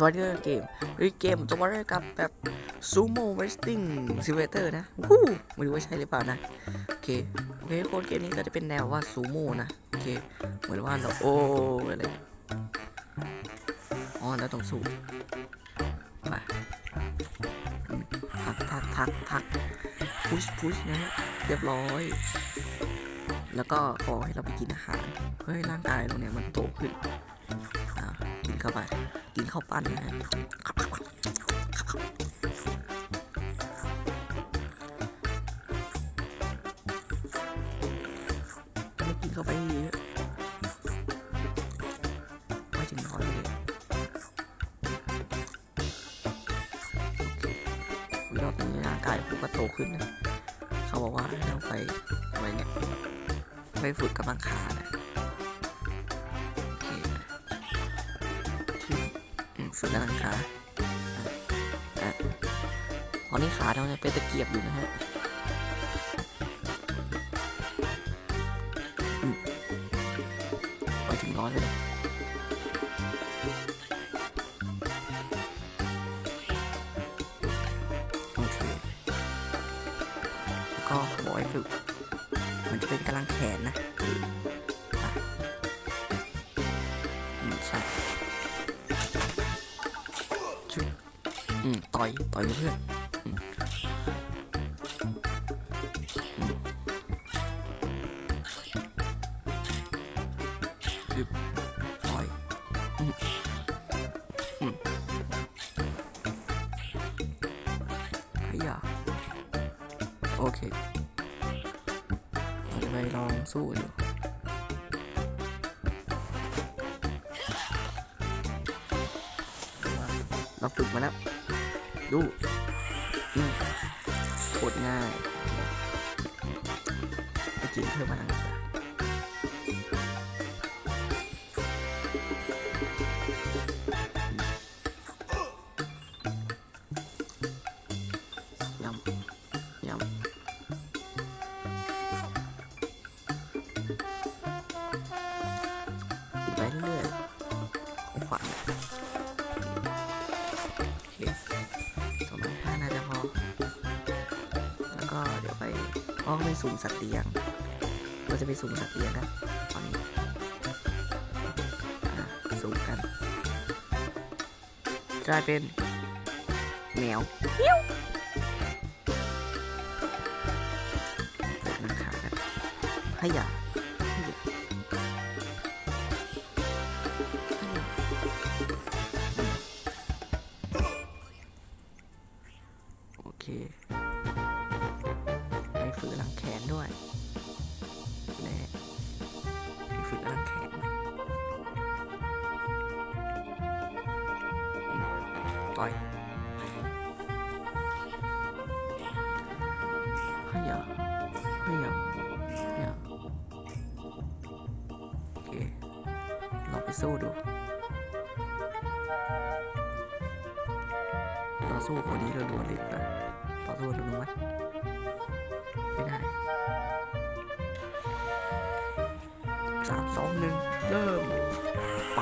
สวัสดีเกมเฮ้ยเกมจะมาเล่นกับแบบซูโม่เวสติ้งซิเวเตอร์นะวู้ไม่รู้ว่าใช่หรือเปล่านะ โอเค โอเคโค้ดเกมนี้ก็จะเป็นแนวว่าซูโม่นะ โอเค เหมือนว่าเราโอ้อะไรอ๋อแล้วต้องสู้ไปทักทักทักทักพุชพุชนะฮะเรียบร้อย แล้วก็ขอให้เราไปกินอาหารเพื่อให้ร่างกายเราเนี่ยมันโตขึ้น กินเข้าไป กินข้าวปั้นนะฮะไม่กินเข้าไปเยอะไม่ถึงน้อยเลยวิรอบนี้ร่างกายผมก็โตขึ้นนะ เขาบอกว่าให้เราไปอะไรเนี่ย ไปฝึกกำลังขานะ อืมฝึกกำลังขาอะอะตอนนี้ขาเราเนี่ยเป็นตะเกียบอยู่นะฮะ ต่อยต่อยเพื่อนต่อยอืมอืมพยโอเคเราจะไปลองสู้อยู่เราฝึกมาแล้ว ดูอืมโคตรง่ายไปกินเพิ่มพลังจ้ะยำยำกินไปเรื่อยๆขวัญ อ้อมไปสุ่มสัตว์เลี้ยงเราจะไปสุ่มสัตว์เลี้ยงกันตอนนี้สุ่มกันกลายเป็นแมวเมี้ยวนังขากันให้ยาให้ยาโอเค สู้ดู ต่อสู้คนนี้รัวๆเลยนะต่อสู้รัวๆไหมไม่ได้สามสองหนึ่งเริ่ม ไป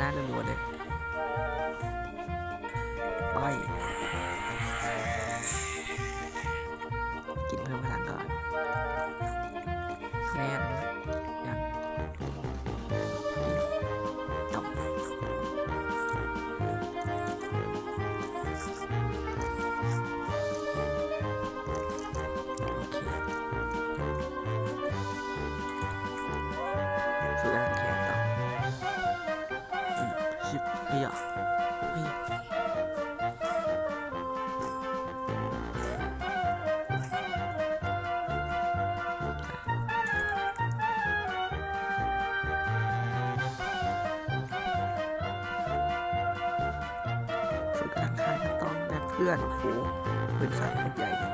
นะรัวๆเลยไป ชิบเฮียเฮียฝึกหลังค่ายก็ต้องแบบเพื่อนโอ้โหเป็นสายคนใหญ่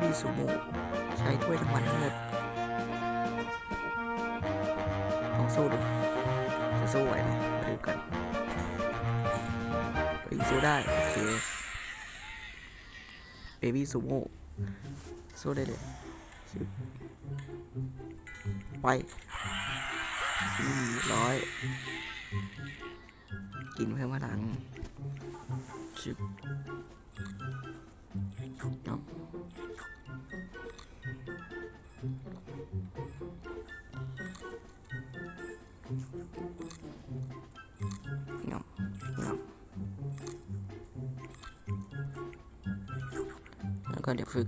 บี้ซูโม่ใช้ถ้วยรางวัลทั้งหมดลองสู้ดูจะสู้ไหวไหมมาดูกันเฮ้ยสู้ได้ โอเคเบบี้ซูโม่สู้ได้เลยไปร้อยกินเพิ่มพลังชึบ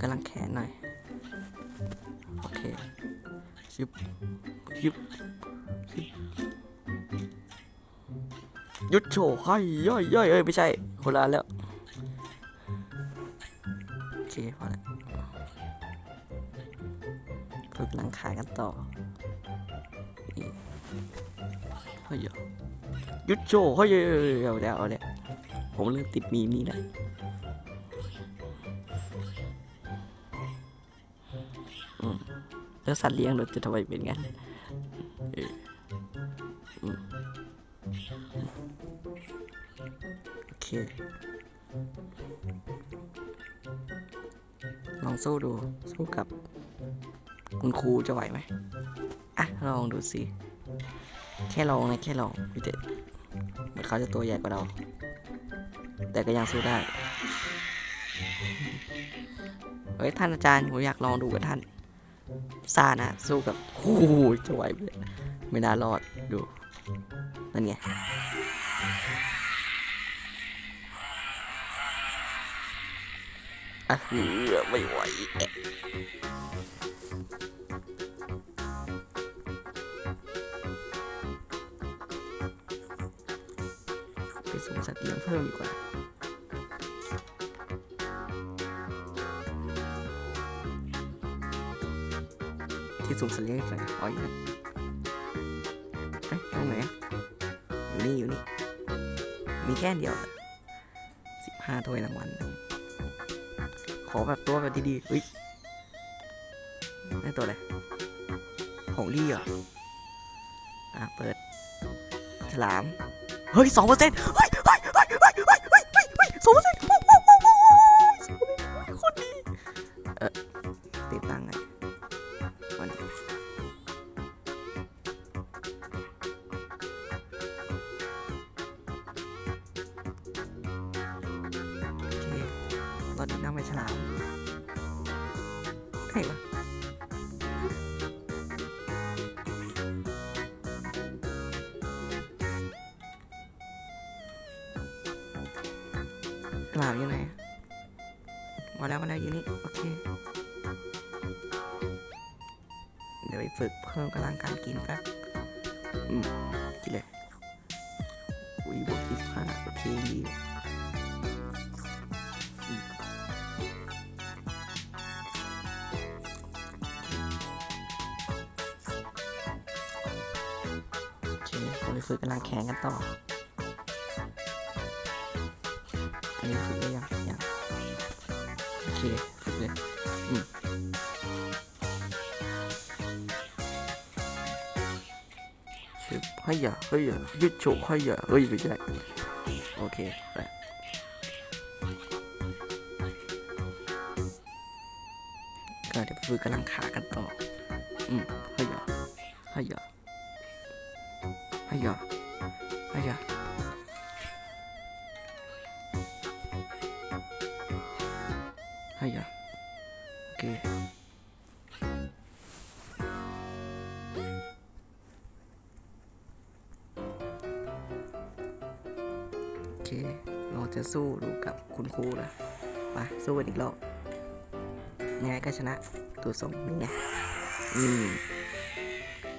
กำลังแขนหน่อย โอเคชึบชึบชึบยุดโชว์ให้ย่อยย่อยเอ้ยไม่ใช่ คนละแล้ว โอเคพอแล้วฝึกหลังขายกันต่อเฮ้ยยุดโชว์เฮ้ยเอ้ยอ้ยเอาแล้วเอาแล้วผมเริ่มติดมีมนี้แล้ว แล้วสัตว์เลี้ยงเราจะทำไมเป็นงั้นโอเค ลองสู้ดู สู้กับ คุณครูจะไหวไหมอะ ลองดูสิ แค่ลองนะ แค่ลองพี่เด็เหมือนเขาจะตัวใหญ่กว่าเรา แต่ก็ยังสู้ได้ เฮ้ย ท่านอาจารย์ ผมอยากลองดูกับท่าน ซานะ สู้กับโอ้โหจะไหวไหมไม่น่ารอดดู นั่นไงอะเหือไม่ไหวไปส่งสัตว์เลี้ยงเพิ่มดีกว่า ที่ซูมสเลฟเลยอ๋อยนั่อ๊ตรงไหนอยู่นี่อยู่นี่ มีแค่เดียวสิบห้าถ้วยรางวัลขอแบบตัวแบบดีๆอุ้ยได้ตัวอะไรของดีเหรออะเปิด ฉลาม เฮ้ยสองเปอร์เซ็นต์เฮ้ยเฮ้ยเฮ้ยเฮ้ยเฮ้ยสองเปอร์เซ็นต์ ตอนนี้นั่งไปฉลามไหนวะฉลามอยู่ไหนมาแล้วมาแล้วอยู่นี่โอเค เดี๋ยวไปฝึกเพิ่มกำลังการกินครับ ฝึกกำลังแข่งกันต่อ อันนี้ฝึกได้ยังยังโอเคฝึกเลยอืมชึบให้ย่าให้ย่ายืดโฉกให้ย่าเฮ้ยไม่ใช่โอเคไปก็เดี๋ยวฝึกกำลังขากันต่อ อืมให้ย่าให้ย่า ให้ยาให้ยาให้ยาโอเคเค เราจะสู้ดูกับคุณครูนะมาสู้กันอีกรอบยังไงก็ชนะตัวทรงนี่ไง อืม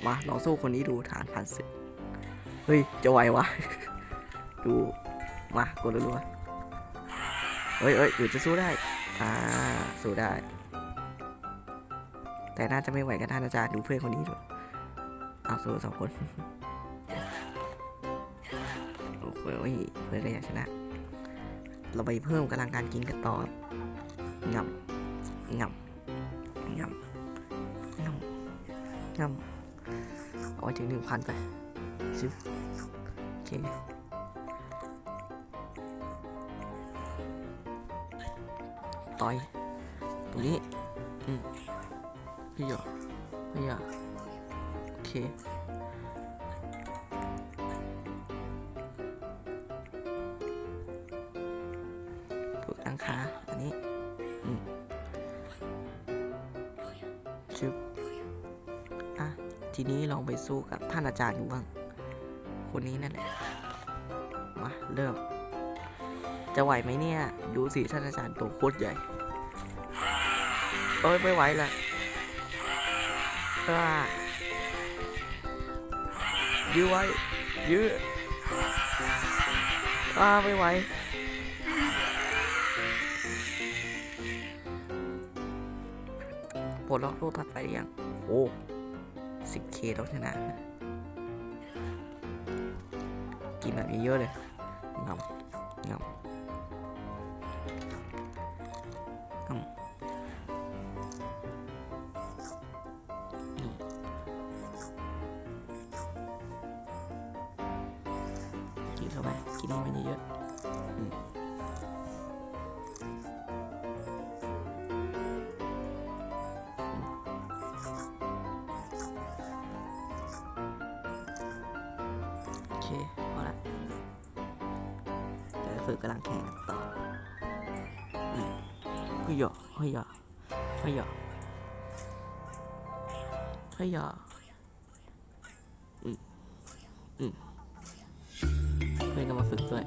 มาลองสู้คนนี้ดูฐานผ่านศึก เฮ้ย จะไหววะ ดู มากดรัวๆเฮ้ยเฮ้ยอยู่จะสู้ได้ อ่า สู้ได้ แต่น่าจะไม่ไหวกันท่านอาจารย์ดูเพื่อนคนนี้ด้วยเอาสู้สองคนโอ้ยหเพื่อนก็อยากชนะ เราไปเพิ่มกำลังการกินกันต่องับงับงับงับงับเอาไปถึงหนึ่งพันไป ซิโอเคต่อยตรงนี้อืมเฮ้ยอะเฮ้ยอะโอเคฝึกอังคาอันนี้อืมชึบอะ ทีนี้ลองไปสู้กับท่านอาจารย์ดูบ้าง คนนี้นั่นแหละมาเริ่ม จะไหวไหมเนี่ย ดูสิท่านอาจารย์ตัวโคตรใหญ่เอ้ยไม่ไหวละอ่ายื้อไว้ ยื้ออ่าไม่ไหวปลดล็อกโลกตัดไปอยัง โอ้สิบเคต้องชนะ นะกินแบบนี้เยอะเลยงำง คพอละเดี๋ยวฝึกกำลังแข่งกันต่ออืมเฮ้ยอะเฮ้ยอะเฮ้ยอะเฮ้ยอะอืมอืมเพื่อนก็มาฝึกด้วย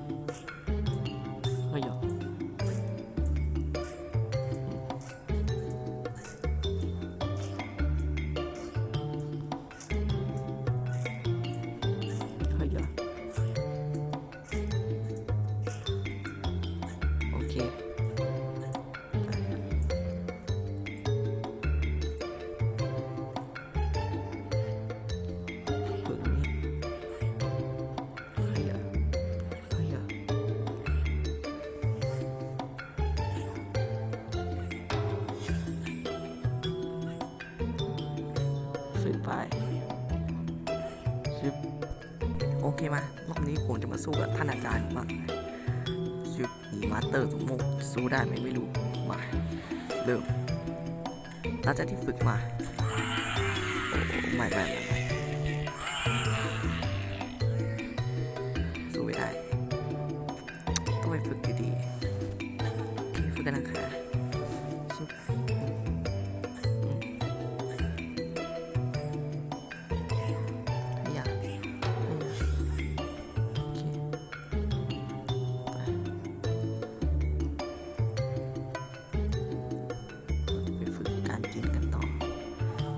มารอบนี้ผมจะมาสู้กับท่านอาจารย์มางชึบมีมาสเตอร์สมมกสู้ได้ไหมไม่รู้มาเริ่มหลังจากที่ฝึกมาโอ้ไม่ไม่ไม่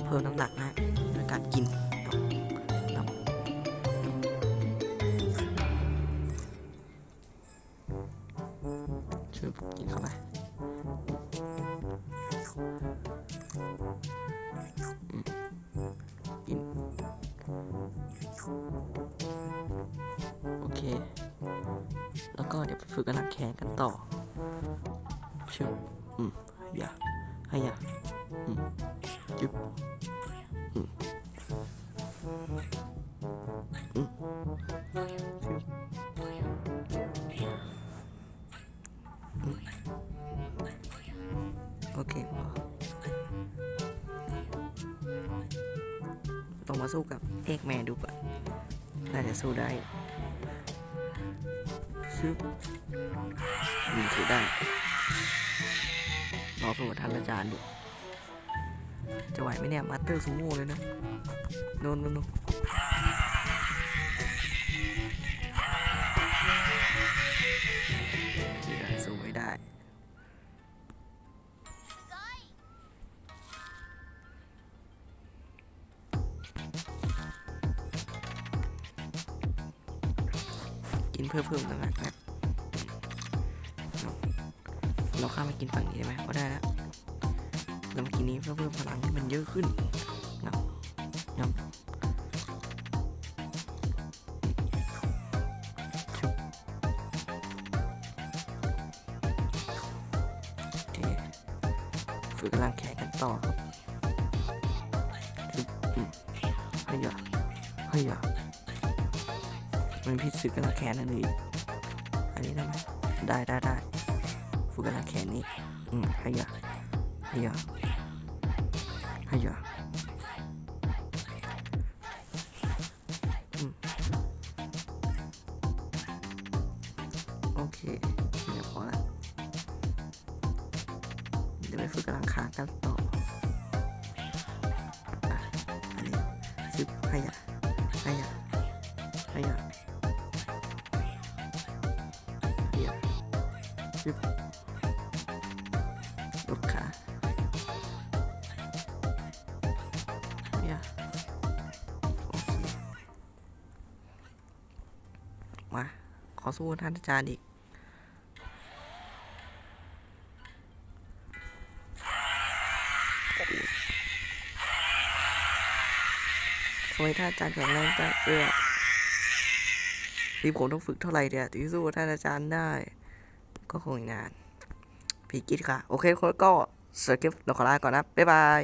เพิ่มน้ำหนักนะด้วยการกินช่วยกินเข้าไปอืมกิน โอเค แล้วก็เดี๋ยวไปฝึกกำลังแขนกันต่อเชื่ออืมอย่า ให้อย่าอืมจึ๊บอืมอืมชึบโอเคพอต้องมาสู้กับเอกแมนดูก่อนน่าจะสู้ได้ชึบยิงสู้ได้ อสู้ท่านอาจารย์ดูจะไหวไหมเนี่ยมาสเตอร์ซูโม่เลยนะโนนโนนโนนไม่ได้สู้ไม่ได้กินเพื่อเพิ่มน้ำามมางนี้ได้ไหมก็ได้แล้วเรามกินนี้เพื่อเพิ่มพลังให้มันเยอะขึ้นงับงับชุบโอเคฝึกกำลังแขนกันต่อครับชุบอืมยะเฮ้ยอะมันพิษสึกกันละแขนนั่นเองอันนี้ได้ไหมได้ได้ อืมเฮ้ยอ ขอสู้ท่านอาจารย์อีก ทำไมท่านอาจารย์แข็งแรงจังเออทีผมต้องฝึกเท่าไหร่เนี่ยถึงสู้ท่านอาจารย์ได้ ก็คงอีกนานพี่กิดค่ะ โอเคคนก็สเก็ตเราขอลาก่อนนะ บ๊ายบาย